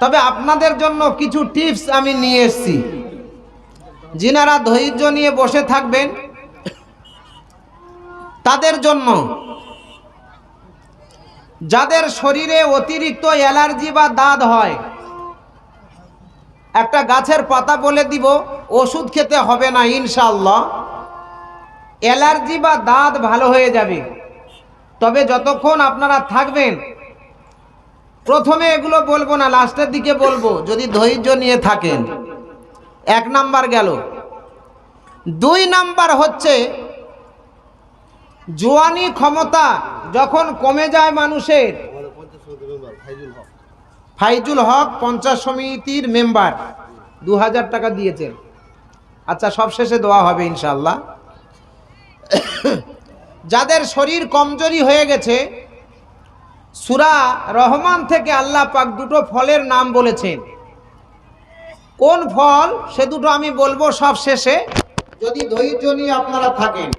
তবে আপনাদের জন্য কিছু টিপস আমি নিয়ে এসেছি। যিনারা ধৈর্য নিয়ে বসে থাকবেন, তাদের জন্য যাদের শরীরে অতিরিক্ত অ্যালার্জি বা দাঁত হয়, একটা গাছের পাতা বলে দিব, ওষুধ খেতে হবে না ইনশাল্লাহ অ্যালার্জি বা দাঁত ভালো হয়ে যাবে। তবে যতক্ষণ আপনারা থাকবেন প্রথমে এগুলো বলব না, লাস্টের দিকে বলব, যদি ধৈর্য নিয়ে থাকেন। এক নাম্বার গেল। দুই নাম্বার হচ্ছে, জোয়ানি ক্ষমতা যখন কমে যায় মানুষের, ফাইজুল হক পঞ্চাশ সমিতির মেম্বার, দু হাজার টাকা দিয়েছেন। আচ্ছা সব শেষে দেওয়া হবে ইনশাল্লাহ যাদের শরীর কমজোরি হয়ে গেছে সুরা রহমান থেকে আল্লাহ পাক দুটো ফলের নাম বলেছেন। কোন ফল? সে দুটো আমি বলব সব শেষে। যদি ধৈর্য নিয়ে আপনারা থাকেন।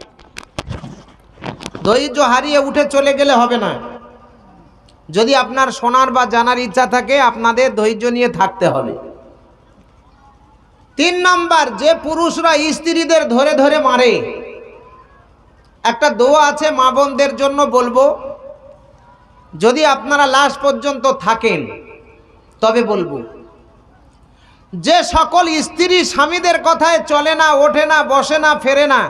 ধৈর্য হারিয়ে উঠে চলে গেলে হবে না। যদি আপনার শোনার বা জানার ইচ্ছা থাকে, আপনাদের ধৈর্য নিয়ে থাকতে হবে। তিন নাম্বার, যে পুরুষরা স্ত্রীদের ধরে ধরে মারে। একটা দোয়া আছে মা বোনদের জন্য বলব যদি আপনারা লাস্ট পর্যন্ত থাকেন, তবে বলব, যে সকল স্ত্রী স্বামীদের কথায় চলে না, ওঠে না, বসে না, ফেরে না,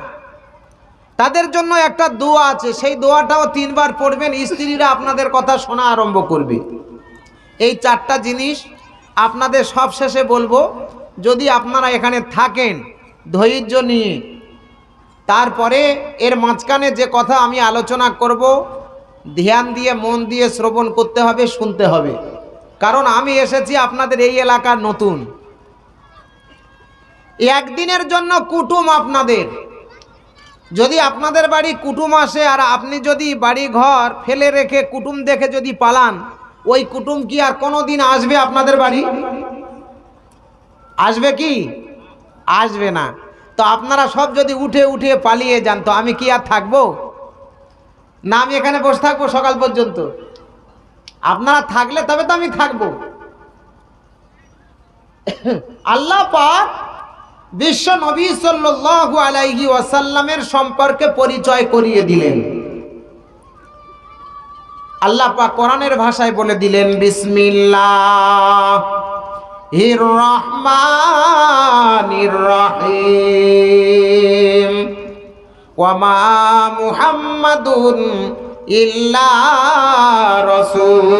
তাদের জন্য একটা দোয়া আছে। সেই দোয়াটাও তিনবার পড়বেন, স্ত্রীরা আপনাদের কথা শোনা আরম্ভ করবে। এই চারটা জিনিস আপনাদের সব শেষে বলব, যদি আপনারা এখানে থাকেন ধৈর্য নিয়ে, তারপরে এর মাঝখানে যে কথা আমি আলোচনা করব ধ্যান দিয়ে, মন দিয়ে শ্রবণ করতে হবে, শুনতে হবে। কারণ আমি এসেছি আপনাদের এই এলাকার নতুন। একদিনের জন্য কুটুম আপনাদের। যদি আপনাদের বাড়ি কুটুম আসে আর আপনি যদি বাড়ি ঘর ফেলে রেখে কুটুম দেখে যদি পালান, ওই কুটুম কি আর কোনো দিন আসবে আপনাদের বাড়ি? আসবে কি? আসবে না। তো আপনারা সব যদি উঠে উঠে পালিয়ে যান, তো আমি কি আর থাকব? না, আমি এখানে বসে থাকব সকাল পর্যন্ত। আপনারা থাকলে তবে তো আমি থাকব। আল্লাহ পাক বিশ্ব নবী সাল্লাল্লাহু আলাইহি ওয়াসাল্লামের সম্পর্কে পরিচয় করিয়ে দিলেন। আল্লাহ পাক কোরআনের ভাষায় বলে দিলেন, বিসমিল্লাহ। হির রহমানির রহিম। ওয়ামা মুহাম্মাদুন ইল্লা রসুল।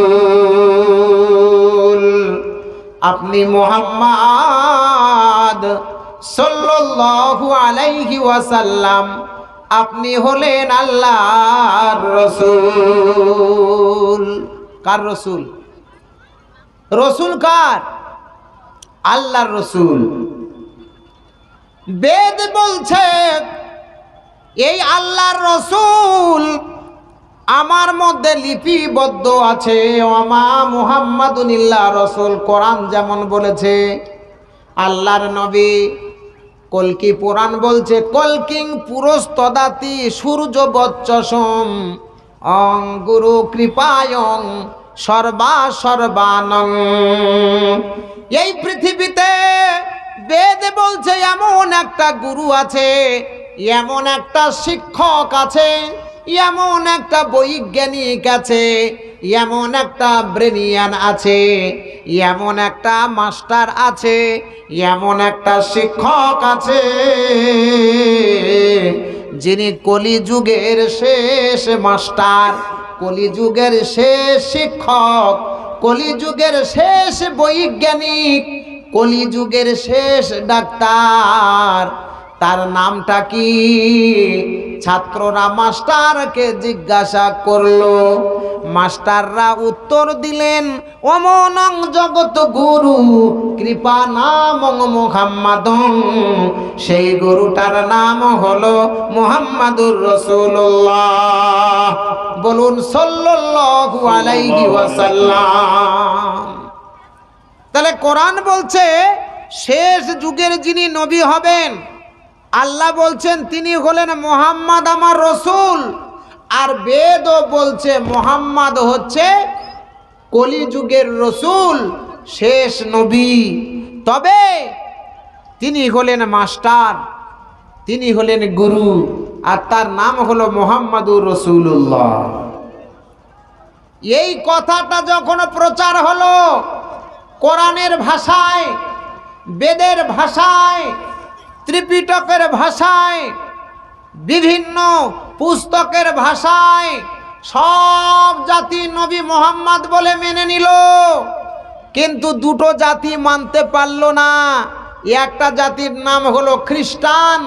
আপনি মোহাম্মদ সাল্লাল্লাহু আলাইহি ওয়াসাল্লাম, আপনি হলেন আল্লাহর রসুল। কার রসুল? রসুল কার? আল্লাহর রসুল। বেদ বলছে এই আল্লাহর রসুল আমার মধ্যে লিপিবদ্ধ আছে। ওমা মুহাম্মাদুনিল্লাহ রসুল কোরআন যেমন বলেছে, আল্লাহর নবী কলকি পুরাণ বলছে কলকিং পুরুষ তদাতি সূর্য বচ্চসম অং গুরু কৃপায়ং সর্বা সর্বানং। এই পৃথিবীতে বেদ বলছে, এমন একটা গুরু আছে এমন একটা শিক্ষক আছে, এমন একটা বৈজ্ঞানিক আছে, এমন একটা ব্রেনিয়ান আছে, এমন একটা মাস্টার আছে, এমন একটা শিক্ষক আছে, যিনি কলিযুগের শেষ মাস্টার, কলিযুগের শেষ শিক্ষক, কলিযুগের শেষ বৈজ্ঞানিক, কলিযুগের শেষ ডাক্তার। তার নামটা কি? ছাত্ররা মাস্টারকে জিজ্ঞাসা করল, মাস্টাররা উত্তর দিলেন, অমনং জগত গুরু, কৃপা নাম মোহাম্মদ সেই গরুটার নাম হলো মোহাম্মদুর রসুল্লাহ বলুন সাল্লাল্লাহু আলাইহি ওয়াসাল্লাম। তাহলে কোরআন বলছে, শেষ যুগের যিনি নবী হবেন আল্লাহ বলছেন, তিনি হলেন মোহাম্মদ আমার রসুল। আর বেদও বলছে, মোহাম্মদ হচ্ছে কলিযুগের রসুল, শেষ নবী। তবে তিনি হলেন মাস্টার, তিনি হলেন গুরু, আর তার নাম হলো মোহাম্মদুর রসুল্লাহ এই কথাটা যখন প্রচার হলো, কোরআনের ভাষায়, বেদের ভাষায় ত্রিপিটকের ভাষায়, বিভিন্ন পুস্তকের ভাষায় সব জাতি নবী মোহাম্মদ বলে মেনে নিল। কিন্তু দুটো জাতি মানতে পারল না। একটা জাতির নাম হলো খ্রিস্টান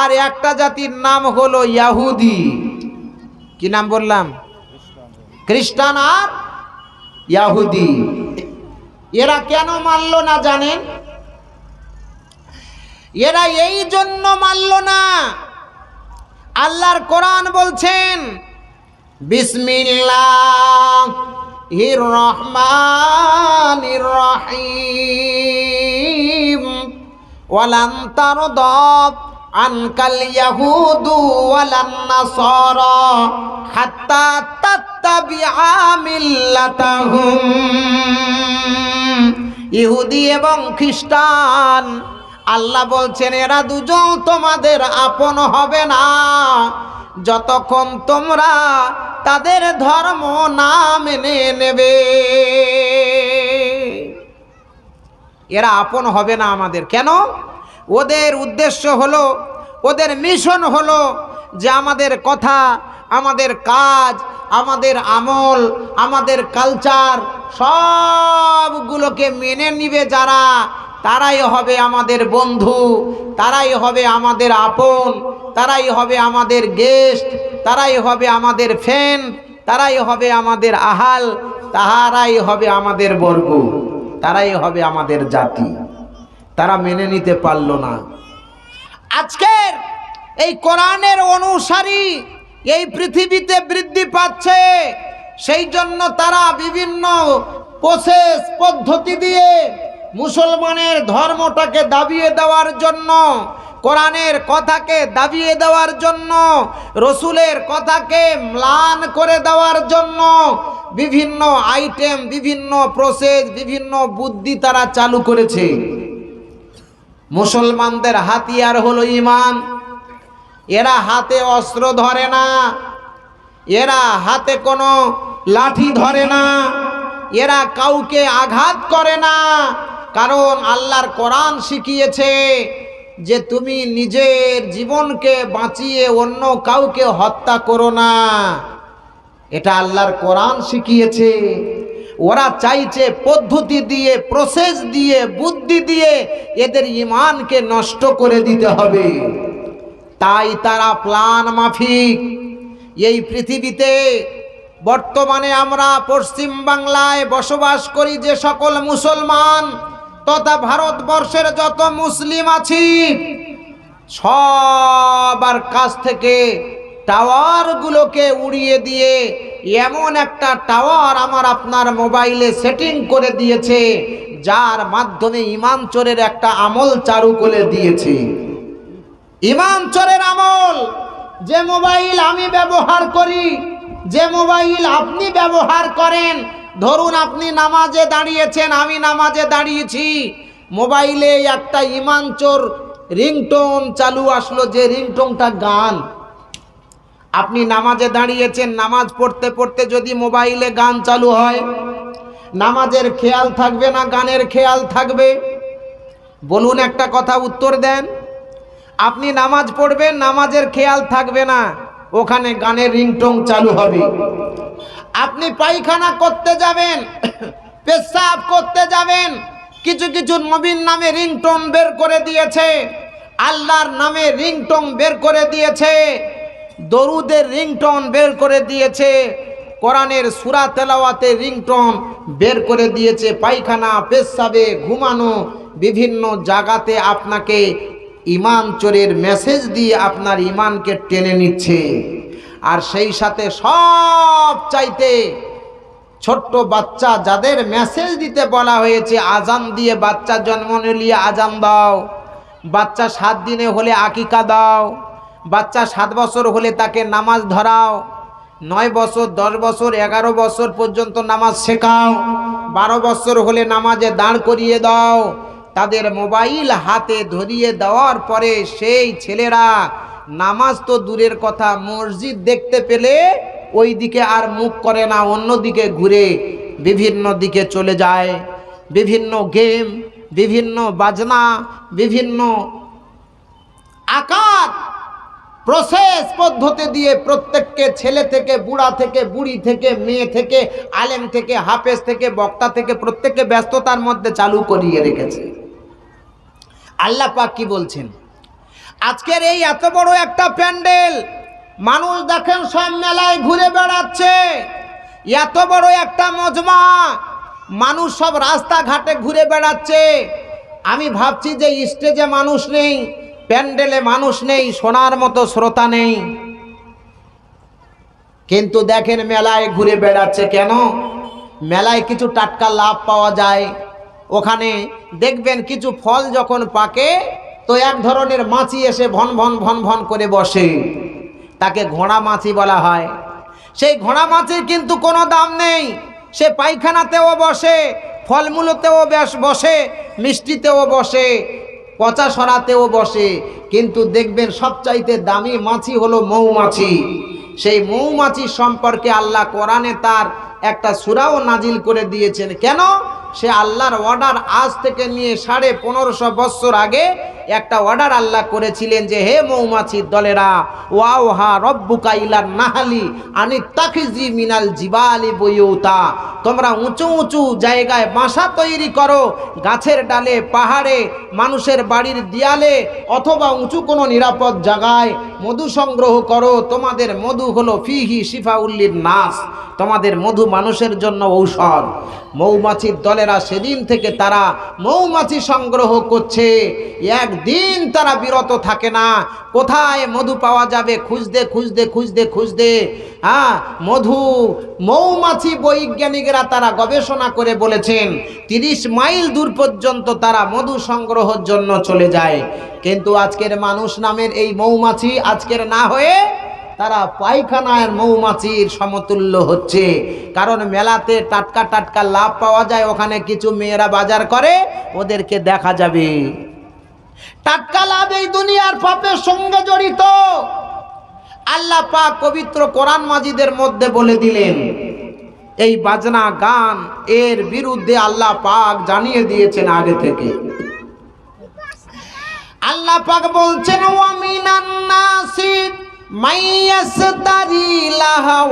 আর একটা জাতির নাম হলো ইয়াহুদি। কি নাম বললাম? খ্রিস্টান আর ইয়াহুদি। এরা কেন মানল না জানেন? এরা এই জন্য মানল না। আল্লাহর কোরআন বলছেন, বিসমিল্লাহ রহমান রহিম। ওয়ালান তারদাব আনকাল ইয়াহুদু ওয়ালান নাসারা হাত্তা তাত্তাবিআ মিল্লাতাহুম। ইহুদি এবং খ্রিস্টান আল্লাহ বলছেন, এরা দুজন তোমাদের আপন হবে না। যতক্ষণ তোমরা তাদের ধর্ম না মেনে নেবে, এরা আপন হবে না আমাদের। কেন? ওদের উদ্দেশ্য হলো, ওদের মিশন হলো যে আমাদের কথা, আমাদের কাজ, আমাদের আমল, আমাদের কালচার সবগুলোকে মেনে নিবে যারা। তারাই হবে আমাদের বন্ধু, তারাই হবে আমাদের আপন, তারাই হবে আমাদের গেস্ট তারাই হবে আমাদের ফ্যান তারাই হবে আমাদের আহাল, তাহারাই হবে আমাদের বর্গ, তারাই হবে আমাদের জাতি। তারা মেনে নিতে পারল না। আজকের এই কোরআনের অনুসারী এই পৃথিবীতে বৃদ্ধি পাচ্ছে, সেই জন্য তারা বিভিন্ন প্রসেস পদ্ধতি দিয়ে মুসলমানের ধর্মটাকে দাবিয়ে দেওয়ার জন্য, কোরআনের কথাকে দাবিয়ে দেওয়ার জন্য, রসুলের কথাকে ম্লান করে দেওয়ার জন্য বিভিন্ন আইটেম, বিভিন্ন প্রসেস বিভিন্ন বুদ্ধি তারা চালু করেছে। মুসলমানদের হাতিয়ার হলো ইমান। এরা হাতে অস্ত্র ধরে না, এরা হাতে কোনো লাঠি ধরে না, এরা কাউকে আঘাত করে না কারণ আল্লাহর কোরআন শিখিয়েছে যে তুমি নিজের জীবনকে বাঁচিয়ে অন্য কাউকে হত্যা করো না। এটা আল্লাহর কোরআন শিখিয়েছে। ওরা চাইছে পদ্ধতি দিয়ে প্রসেস দিয়ে, বুদ্ধি দিয়ে এদের ইমানকে নষ্ট করে দিতে হবে। তাই তারা প্লান মাফিক। এই পৃথিবীতে বর্তমানে আমরা পশ্চিম বাংলায় বসবাস করি যে সকল মুসলমান তথা ভারতবর্ষের যত মুসলিম আছি, সবার কাছ থেকে টাওয়ারগুলোকে উড়িয়ে দিয়ে এমন একটা টাওয়ার আমার আপনার মোবাইলে সেটিং করে দিয়েছে, যার মাধ্যমে ইমান চোরের একটা আমল চালু করে দিয়েছে। ইমান চোরের আমল, যে মোবাইল আমি ব্যবহার করি, যে মোবাইল আপনি ব্যবহার করেন ধরুন আপনি নামাজে দাঁড়িয়েছেন, আমি নামাজে দাঁড়িয়েছি। মোবাইলে একটা ইমান চোর রিংটোন চালু আসলো, যে রিংটোনটা গান। আপনি নামাজে দাঁড়িয়েছেন, নামাজ পড়তে পড়তে যদি মোবাইলে গান চালু হয়, নামাজের খেয়াল থাকবে না, গানের খেয়াল থাকবে? বলুন একটা কথা উত্তর দেন। আপনি নামাজ পড়বেন, নামাজের খেয়াল থাকবে না। ওখানে গানের রিংটং চালু হবে। আপনি পায়খানা করতে যাবেন, পেশাব করতে যাবেন, কিছু কিছু নবীন নামে রিংটং বের করে দিয়েছে, আল্লাহর নামে রিংটং বের করে দিয়েছে, দরুদের রিংটন বের করে দিয়েছে, কোরআনের সুরা তেলাওয়াতে রিংটন বের করে দিয়েছে, পায়খানা, পেশাবে ঘুমানো বিভিন্ন জায়গাতে আপনাকে ইমান চোরের মেসেজ দিয়ে আপনার ইমানকে টেনে নিচ্ছে। আর সেই সাথে সব চাইতে ছোট্ট বাচ্চা যাদের মেসেজ দিতে বলা হয়েছে, আজান দিয়ে বাচ্চা জন্ম নিলিয়ে আজান দাও। বাচ্চা সাত দিনে হলে আকিকা দাও। বাচ্চা সাত বছর হলে তাকে নামাজ ধরাও। নয় বছর, দশ বছর, এগারো বছর পর্যন্ত নামাজ শেখাও। বারো বছর হলে নামাজে দাঁড় করিয়ে দাও। তাদের মোবাইল হাতে ধরিয়ে দেওয়ার পরে সেই ছেলেরা নামাজ তো দূরের কথা, মসজিদ দেখতে পেলে ওই দিকে আর মুখ করে না অন্য দিকে ঘুরে বিভিন্ন দিকে চলে যায়। বিভিন্ন গেম, বিভিন্ন বাজনা, বিভিন্ন আকার প্রসেস পদ্ধতি দিয়ে প্রত্যেককে ছেলে থেকে, বুড়া থেকে, বুড়ি থেকে, মেয়ে থেকে, আলেম থেকে, হাফেজ থেকে, বক্তা থেকে প্রত্যেককে ব্যস্ততার মধ্যে চালু করিয়ে রেখেছে। আল্লাহ পাক কি বলছেন? আজকের এই এত বড় একটা প্যান্ডেল, মানুষ দেখেন সব মেলায় ঘুরে বেড়াচ্ছে। এত বড় একটা মজমা, মানুষ সব রাস্তাঘাটে ঘুরে বেড়াচ্ছে। আমি ভাবছি যে স্টেজে মানুষ নেই, প্যান্ডেলে মানুষ নেই, সোনার মতো শ্রোতা নেই। কিন্তু দেখেন মেলায় ঘুরে বেড়াচ্ছে কেন? মেলায় কিছু টাটকা লাভ পাওয়া যায়। ওখানে দেখবেন কিছু ফল যখন পাকে, তো এক ধরনের মাছি এসে ভন ভন ভন ভন করে বসে। তাকে ঘোড়া মাছি বলা হয়। সেই ঘোড়া মাছির কিন্তু কোনো দাম নেই। সে পায়খানাতেও বসে, ফলমূলতেও বেশ বসে, মিষ্টিতেও বসে, পচা সরাতেও বসে। কিন্তু দেখবেন সবচাইতে দামি মাছি হলো মৌমাছি। সেই মৌমাছি সম্পর্কে আল্লাহ কোরআনে তার একটা সুরাও নাজিল করে দিয়েছেন। কেন? সে আল্লাহর অর্ডার আজ থেকে নিয়ে সাড়ে পনেরোশো বৎসর আগে একটা অর্ডার আল্লাহ করেছিলেন যে, হে মৌমাছির দলেরা ওয়াও হা রব্বুকা ইলার নাহালি আনি তাকিজি মিনাল জিবালি বইউতা তোমরা উঁচু উঁচু জায়গায় বাসা তৈরি করো, গাছের ডালে, পাহাড়ে, মানুষের বাড়ির দেয়ালে, অথবা উঁচু কোনো নিরাপদ জায়গায় মধু সংগ্রহ করো। তোমাদের মধু হলো ফিহি শিফাউল্লির নাস। তোমাদের মধু মানুষের জন্য ঔষধ। মৌমাছির দলেরা সেদিন থেকে তারা মৌমাছি সংগ্রহ করছে। একদিন তারা বিরত থাকে না। কোথায় মধু পাওয়া যাবে? খুঁজতে খুঁজতে খুঁজতে খুঁজতে। হ্যাঁ মধু, মৌমাছি বৈজ্ঞানিকরা তারা গবেষণা করে বলেছেন, তিরিশ মাইল দূর পর্যন্ত তারা মধু সংগ্রহের জন্য চলে যায়। কিন্তু আজকের মানুষ নামের এই মৌমাছি আজকের না হয়ে তারা পায়খানার মৌমাছির সমতুল্য হচ্ছে। কারণ মেলাতে টাটকা টাটকা লাভ পাওয়া যায়, ওখানে কিছু মেয়েরা বাজার করে, ওদেরকে দেখা যাবে। টাটকা লাভ এই দুনিয়ার পাপের সঙ্গে জড়িত। আল্লাহ পাক পবিত্র কোরআন মাজিদের মধ্যে বলে দিলেন, এই বাজনা গান এর বিরুদ্ধে আল্লাহ পাক জানিয়ে দিয়েছেন আগে থেকে। আল্লাহ পাক বলছেন, ওয়ামিনান নাসিদ মাইয়াসতারি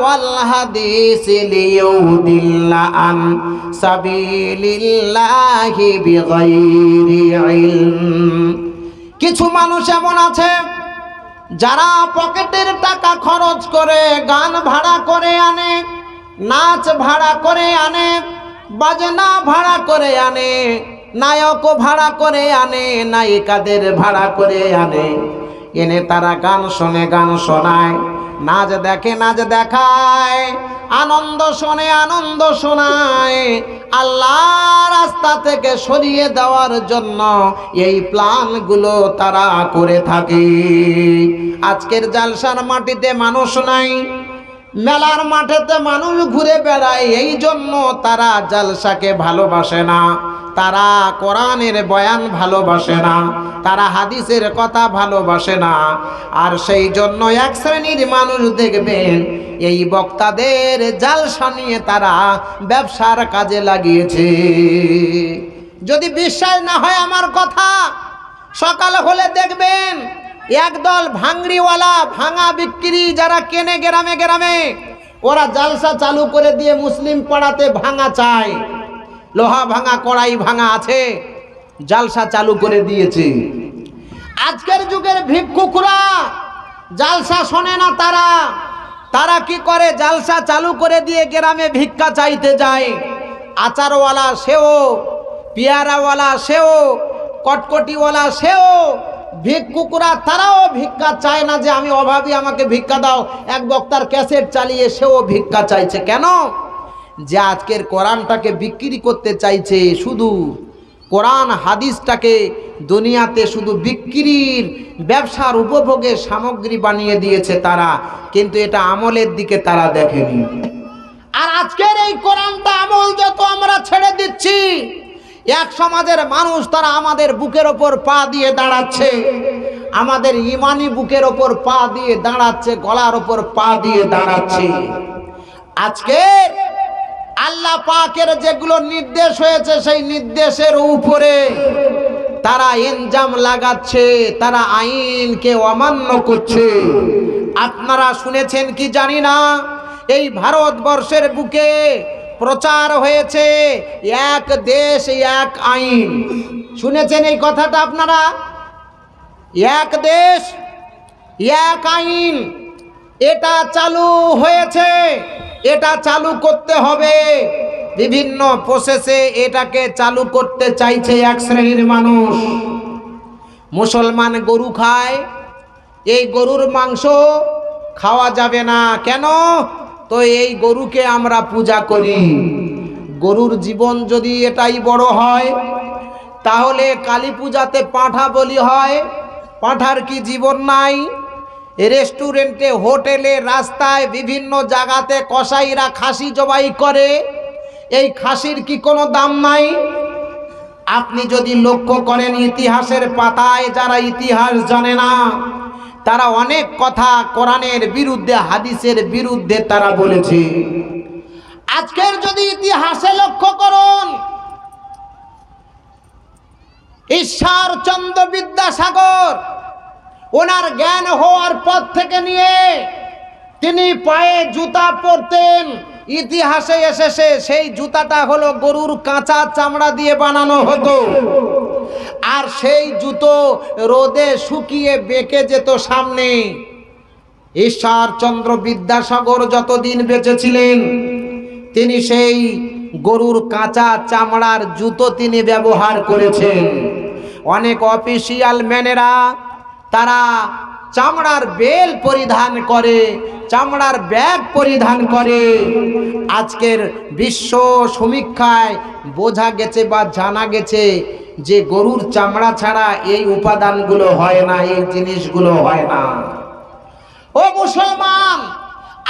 ওয়াল হাদিস কিছু মানুষ এমন আছে যারা পকেটের টাকা খরচ করে, গান ভাড়া করে আনে, নাচ ভাড়া করে আনে, বাজনা ভাড়া করে আনে, নায়ক ভাড়া করে আনে, নায়িকাদের ভাড়া করে আনে। এনে তারা গান শোনে, গান শোনায়। নাচ দেখে নাচ দেখায়, আনন্দ শোনে, আনন্দ শোনায়। আল্লাহ রাস্তা থেকে সরিয়ে দেওয়ার জন্য এই প্ল্যানগুলো তারা করে থাকে। আজকের জালসার মাটিতে মানুষ নাই, মেলার মাঠেতে মানুষ ঘুরে বেড়ায়, এই জন্য তারা জালসাকে ভালোবাসে না। তারা কোরআনের বয়ান ভালোবাসে না, তারা হাদিসের কথা ভালোবাসে না। আর সেই জন্য এক শ্রেণির মানুষ দেখবেন, এই বক্তাদের জালসা নিয়ে তারা ব্যবসার কাজে লাগিয়েছে। যদি বিশ্বাস না হয় আমার কথা, সকাল হলে দেখবেন, একদল ভাঙড়িওয়ালা, ভাঙা বিক্রি যারা কেনে গ্রামে গ্রামে, ওরা জালসা চালু করে দিয়ে মুসলিম পাড়াতে ভাঙা চায়। লোহা ভাঙা, কড়াই ভাঙা আছে, জালসা চালু করে দিয়েছে। আজকের যুগের ভিক্ষুকরা জালসা শোনে না তারা। তারা কি করে জালসা চালু করে দিয়ে গ্রামে ভিক্ষা চাইতে যায়? আচারওয়ালা সেও, পেয়ারাওয়ালা সেও, কটকটিওয়ালা সেও, ভিক্ষুকরা তারাও ভিক্ষা চায় না যে, আমি অভাবী, আমাকে ভিক্ষা দাও। এক বক্তার ক্যাসেট চালিয়ে সেও ভিক্ষা চাইছে। কেন? যে আজকের কোরআনটাকে বিক্রি করতে চাইছে শুধু কোরআন হাদিসটাকে দুনিয়াতে শুধু বিক্রির ব্যবসার উপভোগে সামগ্রী বানিয়ে দিয়েছে তারা, কিন্তু এটা আমলের দিকে তারা দেখেনি। আর আজকের এই কোরআনটা আমল যত আমরা ছেড়ে দিচ্ছি, এক সমাজের মানুষ তারা আমাদের বুকের ওপর পা দিয়ে দাঁড়াচ্ছে, আমাদের ইমানি বুকের ওপর পা দিয়ে দাঁড়াচ্ছে, গলার ওপর পা দিয়ে দাঁড়াচ্ছে। আজকে আল্লাহ পাকের যেগুলো নির্দেশ হয়েছে সেই নির্দেশের উপরে তারা ইনজাম লাগাচ্ছে, তারা আইনকে অমান্য করছে। আপনারা শুনেছেন কি জানি না? এই ভারতবর্ষের বুকে প্রচার হয়েছে এক দেশ, এক আইন। শুনেছেন এই কথাটা আপনারা? এক দেশ, এক আইন। এটা চালু হয়েছে। এটা চালু করতে হবে। বিভিন্ন প্রসেসে এটাকে চালু করতে চাইছে এক শ্রেণির মানুষ। মুসলমান গরু খায়, এই গরুর মাংস খাওয়া যাবে না। কেন? তো এই গরুকে আমরা পূজা করি। গরুর জীবন যদি এটাই বড় হয়, তাহলে কালী পূজাতে পাঁঠা বলি হয়। পাঁঠার কি জীবন নাই? রেস্টুরেন্টে হোটেলে রাস্তায় বিভিন্ন জায়গাতে কসাইরা খাসি জবাই করে। এই খাসির কি কোনো দাম নাই? আপনি যদি লক্ষ্য করেন ইতিহাসের পাতায়, যারা ইতিহাস জানে না, তারা অনেক কথা কোরআনের বিরুদ্ধে, হাদিসের বিরুদ্ধে তারা বলেছে। আজকের যদি ইতিহাসে লক্ষ্য করুন, ঈশ্বরচন্দ্র বিদ্যাসাগর ওনার জ্ঞান হওয়ার পর থেকে নিয়ে তিনি পায়ে জুতা পরতেন। ইতিহাসে এসেছে, সেই জুতাটা হলো গরুর কাঁচা চামড়া দিয়ে বানানো হতো। আর সেই জুতো রোদে শুকিয়ে বেঁকে যেত সামনে। ঈশ্বরচন্দ্র বিদ্যাসাগর যতদিন বেঁচে ছিলেন, তিনি সেই গরুর কাঁচা চামড়ার জুতো তিনি ব্যবহার করেছেন। অনেক অফিসিয়াল ম্যানেরা তারা চামড়ার বেল পরিধান করে, চামড়ার ব্যাগ পরিধান করে। আজকের বিশ্ব সমীক্ষায় বোঝা গেছে বা জানা গেছে যে গরুর চামড়া ছাড়া এই উপাদানগুলো হয় না, এই জিনিসগুলো হয় না। ও মুসলমান,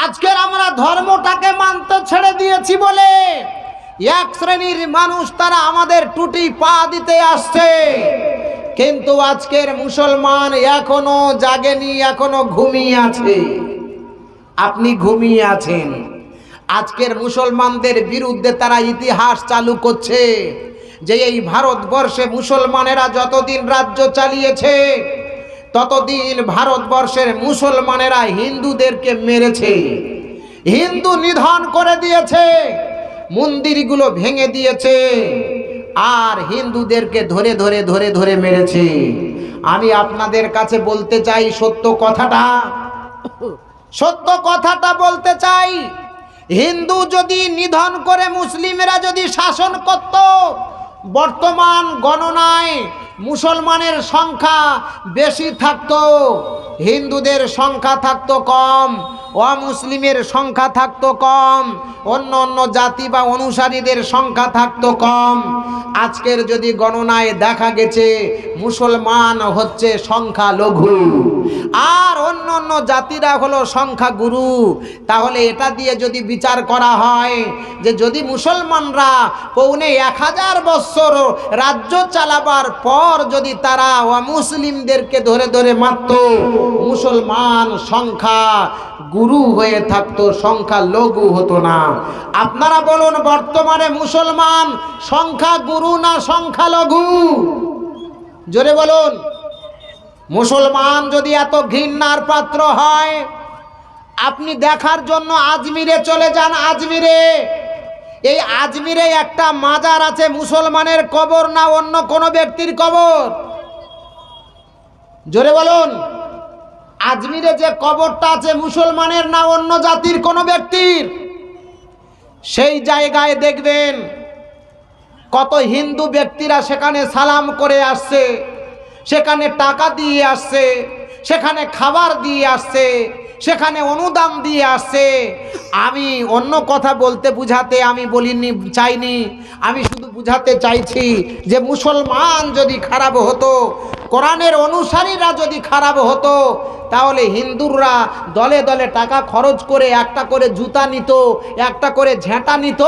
আজকের আমরা ধর্মটাকে মানতে ছেড়ে দিয়েছি বলে এক শ্রেণির মানুষ তারা আমাদের টুটি পা দিতে আসছে। কিন্তু আজকের মুসলমান এখনও জাগেনি, এখনও ঘুমিয়ে আছে। আপনি ঘুমিয়ে আছেন। আজকের মুসলমানদের বিরুদ্ধে তারা ইতিহাস চালু করছে যে এই ভারতবর্ষে মুসলমানেরা যতদিন রাজ্য চালিয়েছে, ততদিন ভারতবর্ষের মুসলমানেরা হিন্দুদেরকে মেরেছে। হিন্দু নিধন করে দিয়েছে, মন্দিরগুলো ভেঙে দিয়েছে। আর হিন্দুদেরকে ধরে ধরে ধরে ধরে মেরেছে। আমি আপনাদের কাছে বলতে চাই, সত্য কথাটা। সত্য কথাটা বলতে চাই, হিন্দু যদি নিধন করে মুসলিমরা যদি শাসন করত, বর্তমান গণনায় মুসলমানের সংখ্যা বেশি থাকতো। হিন্দুদের সংখ্যা থাকতো কম, অমুসলিমের সংখ্যা থাকতো কম, অন্য অন্য জাতি বা অনুসারীদের সংখ্যা থাকতো কম। আজকের যদি গণনায় দেখা গেছে, মুসলমান হচ্ছে সংখ্যা লঘু আর অন্য অন্য জাতিরা হলো সংখ্যা গুরু তাহলে এটা দিয়ে যদি বিচার করা হয় যে যদি মুসলমানরা পৌনে এক হাজার বৎসর রাজ্য চালাবার পর যদি তারা অমুসলিমদেরকে ধরে ধরে মারত মুসলমান, সংখ্যা গুরু হয়ে থাকতো, সংখ্যা লঘু হতো না। আপনারা বলুন, বর্তমানে মুসলমান সংখ্যা গুরু না সংখ্যা লঘু? জোরে বলুন। মুসলমান যদি এত ঘৃণার পাত্র হয়, আপনি দেখার জন্য আজমিরে চলে যান, আজমিরে। এই আজমিরে একটা মাজার আছে, মুসলমানের কবর না অন্য কোনো ব্যক্তির কবর? জোরে বলুন। আজমিরে যে কবরটা আছে মুসলমানের না অন্য জাতির কোনো ব্যক্তির, সেই জায়গায় দেখবেন কত হিন্দু ব্যক্তিরা সেখানে সালাম করে আসছে, সেখানে টাকা দিয়ে আসছে, সেখানে খাবার দিয়ে আসছে সেখানে অনুদান দিয়ে আসছে। আমি অন্য কথা বলতে বুঝাতে আমি বলিনি, চাইনি। আমি শুধু বুঝাতে চাইছি যে মুসলমান যদি খারাপ হতো, কোরআনের অনুসারীরা যদি খারাপ হতো, তাহলে হিন্দুররা দলে দলে টাকা খরচ করে একটা করে জুতা নিত, একটা করে ঝেঁটা নিত,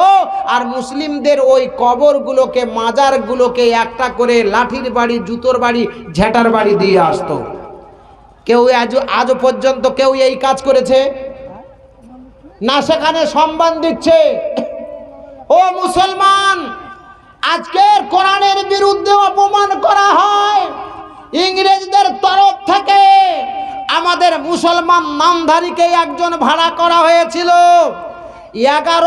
আর মুসলিমদের ওই কবরগুলোকে, মাজারগুলোকে একটা করে লাঠির বাড়ি, জুতোর বাড়ি, ঝেঁটার বাড়ি দিয়ে আসতো। কেউ আজ আজও পর্যন্ত কেউ এই কাজ করেছে? না সেখানে সম্মান দিচ্ছে? ও মুসলমান, আজকের কোরআনের বিরুদ্ধে অপমান করা হয়। ইংরেজদের তরফ থেকে আমাদের মুসলমান নামধারীকে একজন ভাড়া করা হয়েছিল। এগারো